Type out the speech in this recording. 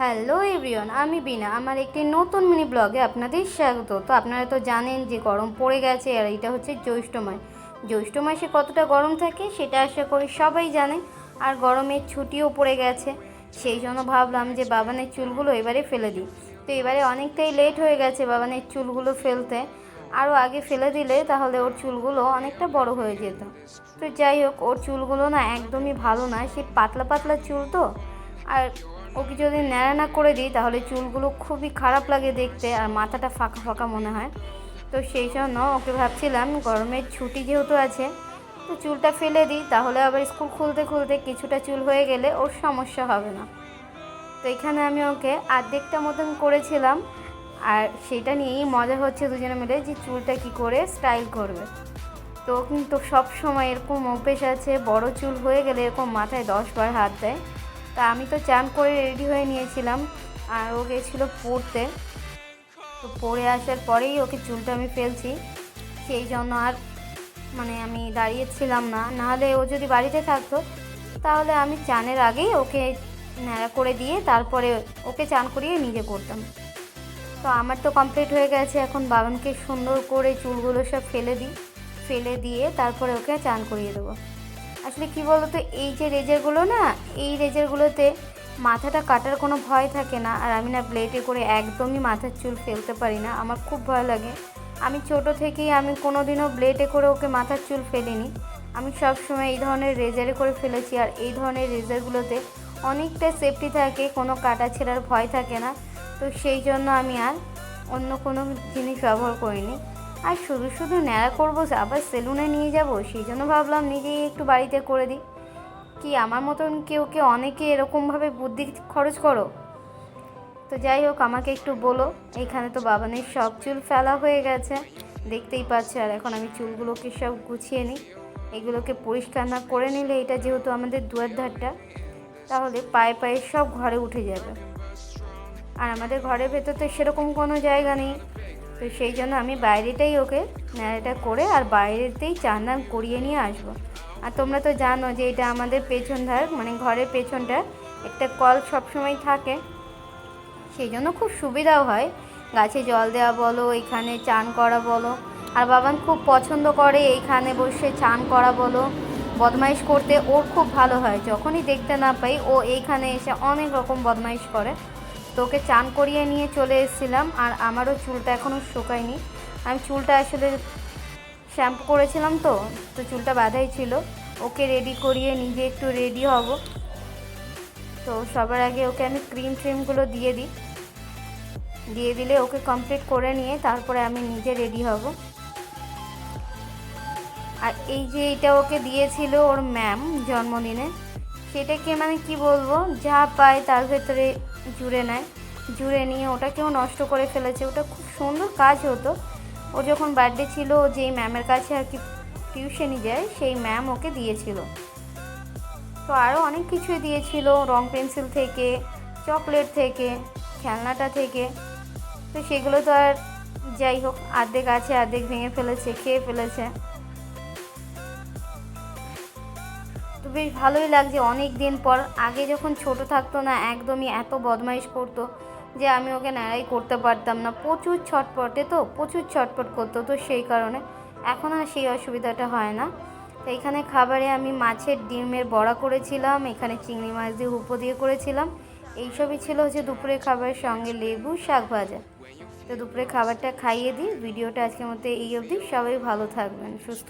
Hello everyone, আমি বিনা আমার একটি নতুন মিনি ব্লগে আপনাদের স্বাগত। তো আপনারা তো জানেন যে গরম পড়ে গেছে আর এটা হচ্ছে জ্যৈষ্ঠ মাস। জ্যৈষ্ঠ মাসে কতটা গরম থাকে সেটা আশা করি সবাই জানে আর গরমের ছুটিও পড়ে গেছে, সেই জন্য ভাবলাম যে বাবানের চুলগুলো এবারে ফেলে দিই। তো এবারে অনেকটাই লেট হয়ে গেছে বাবানের চুলগুলো ফেলতে। আরও আগে ফেলে দিলে তাহলে ওর চুলগুলো অনেকটা বড় হয়ে যেত। তো যাই হোক, ওর চুলগুলো না একদমই ভালো না, সে পাতলা পাতলা চুল তো। আর ওকে যদি ন্যাড়া না করে দিই, তাহলে চুলগুলো খুবই খারাপ লাগে দেখতে আর মাথাটা ফাঁকা ফাঁকা মনে হয়। তো সেই জন্য ওকে ভাবছিলাম, গরমের ছুটি যেহেতু আছে, তো চুলটা ফেলে দিই, তাহলে আবার স্কুল খুলতে খুলতে কিছুটা চুল হয়ে গেলে ওর সমস্যা হবে না। তো এখানে আমি ওকে আর্ধেকটা মতন করেছিলাম, আর সেটা নিয়েই মজা হচ্ছে দুজনে মিলে যে চুলটা কি করে স্টাইল করবে। তো কিন্তু সব সময় এরকম অভ্যেস আছে, বড় চুল হয়ে গেলে এরকম মাথায় দশ বার হাত দেয় তা আমি তো চান করে রেডি হয়ে নিয়েছিলাম, আর ও গেছিল পড়তে। তো পড়ে আসার পরেই ওকে চুলটা আমি ফেলছি, সেই জন্য আর মানে আমি দাঁড়িয়েছিলাম না। নাহলে ও যদি বাড়িতে থাকতো, তাহলে আমি চানের আগেই ওকে ন্যাড়া করে দিয়ে তারপরে ওকে চান করিয়ে নিজে করতাম তো আমার তো কমপ্লিট হয়ে গেছে, এখন বাবানকে সুন্দর করে চুলগুলো সব ফেলে দিই, ফেলে দিয়ে তারপরে ওকে চান করিয়ে দেবো। আসলে কি বলতো, এই যে রেজারগুলো না, এই রেজারগুলোতে মাথাটা কাটার কোনো ভয় থাকে না। আর আমি না ব্লেডে করে একদমই মাথার চুল ফেলতে পারি না। আমার খুব ভয় লাগে। আমি ছোট থেকেই আমি কোনো দিনও ব্লেডে করে ওকে মাথার চুল ফেলিনি। আমি সব সময় এই ধরনের রেজারে করে ফেলেছি। আর এই ধরনের রেজারগুলোতে অনেকটা সেফটি থাকে, কোনো কাটা ছেঁড়ার ভয় থাকে না। তো সেই জন্য আমি আর অন্য কোনো জিনিস ব্যবহার করিনি। আর শুধু শুধু ন্যাড়া করব, আবার সেলুনে নিয়ে যাব, সেই জন্য ভাবলাম নিজেই একটু বাড়িতে করে দিই। কি আমার মতন কেউ কেউ অনেকে এরকমভাবে বুদ্ধি খরচ করো? তো যাই হোক, আমাকে একটু বলো, এখানে তো বাবানের সব চুল ফেলা হয়ে গেছে, দেখতেই পাচ্ছে। আর এখন আমি চুলগুলোকে সব গুছিয়ে নিই। এগুলোকে পরিষ্কার না করে নিলে এটা যেহেতু আমাদের দুয়ার ধারটা, তাহলে পায়ে পায়ে সব ঘরে উঠে যাবে। আর আমাদের ঘরের ভেতর তো সেরকম কোনো জায়গা নেই। তো সেই জন্য আমি বাইরেটাই ওকে ন্যাড়াটা করে আর বাইরেতেই চান দান করিয়ে নিয়ে আসব। আর তোমরা তো জানো যে এটা আমাদের পেছন ধার মানে ঘরের পেছনটা। একটা কল সবসময় থাকে। সেই জন্য খুব সুবিধাও হয়। গাছে জল দেওয়া বলো, এখানে চান করা বলো। আর বাবান খুব পছন্দ করে এইখানে বসে চান করা বলো। বদমাইশ করতে ওর খুব ভালো হয়। যখনই দেখতে না পাই ও এইখানে এসে অনেক রকম বদমাইশ করে। তো ওকে চান করিয়ে নিয়ে চলে এসেছিলাম আর আমারও চুলটা এখনও শুকায়নি। আমি চুলটা আসলে শ্যাম্পু করেছিলাম তো তো চুলটা বাঁধাই ছিল। ওকে রেডি করিয়ে নিজে একটু রেডি হব। তো সবার আগে ওকে আমি ক্রিম ট্রিমগুলো দিয়ে দিই। দিয়ে দিলে ওকে কমপ্লিট করে নিয়ে তারপরে আমি নিজে রেডি হব। আর এই যে এটা ওকে দিয়েছিল ওর ম্যাম জন্মদিনে। সেটাকে মানে কি বলব, যা পায় তার ভেতরে জুড়ে নেয়। জুড়ে নিয়ে ওটাকেও নষ্ট করে ফেলেছে। ওটা খুব সুন্দর কাজ হতো। ওর যখন বার্থডে ছিল, ও যেই ম্যামের কাছে আর কি টিউশনি যায়, সেই ম্যাম ওকে দিয়েছিল। তো আরও অনেক কিছুই দিয়েছিল, রং পেন্সিল থেকে চকলেট থেকে, খেলনাটা থেকে। তো সেগুলো তো আর যাই হোক, আর্ধেক আছে, আর্ধেক ভেঙে ফেলেছে, খেয়ে ফেলেছে। তো বেশ ভালোই লাগছে। অনেক দিন পর, আগে যখন ছোট থাকতো না, একদমই এত বদমাইশ করতো যে আমি ওকে ন্যাড়াই করতে পারতাম না। প্রচুর ছটপটে তো, প্রচুর ছটপট করতো তো সেই কারণে। এখন আর সেই অসুবিধাটা হয় না। তো এখানে খাবারে আমি মাছের ডিমের বড়া করেছিলাম, এখানে চিংড়ি মাছ দিয়ে উপ দিয়ে করেছিলাম। এইসবই ছিল হচ্ছে দুপুরের খাবারের সঙ্গে লেবু, শাক ভাজা। তো দুপুরে খাবারটা খাইয়ে দিই। ভিডিওটা আজকের মধ্যে এই অবধি। সবাই ভালো থাকবেন, সুস্থ